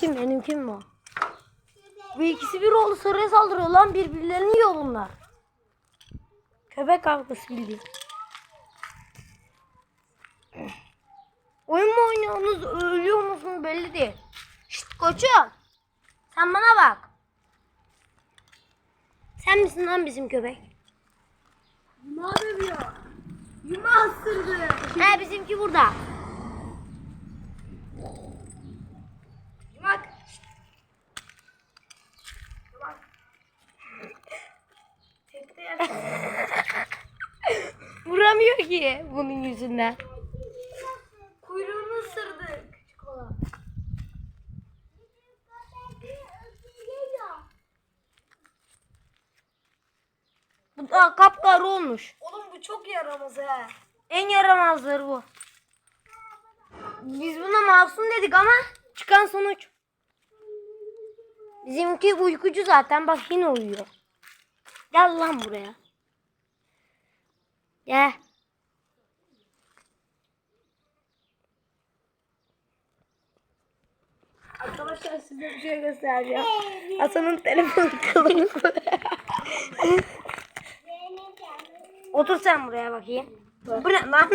Kim benim kim o? Bu ikisi bir oğlu sarıya saldırıyor lan birbirlerini yiyor bunlar. Köpek kavgası bildiğin. Oyun mu oynuyorsunuz ölüyor musunuz belli değil. Şşt koçum. Sen bana bak. Sen misin lan bizim köpek? Yuma dövüyor. Yuma ısırdı. He bizimki burada. Vuramıyor ki bunun yüzünden. Kuyruğunu ısırdı. Küçük olan. Bu da kapkara olmuş. Oğlum bu çok yaramaz he. En yaramazları bu. Biz buna masum dedik ama çıkan sonuç. Bizimki uykucu zaten bak yine uyuyor. Gel lan buraya. Gel. Arkadaşlar size bir şey göstereceğim. Hasan'ın telefonu kılını Otur sen buraya bakayım. Bu ne lan?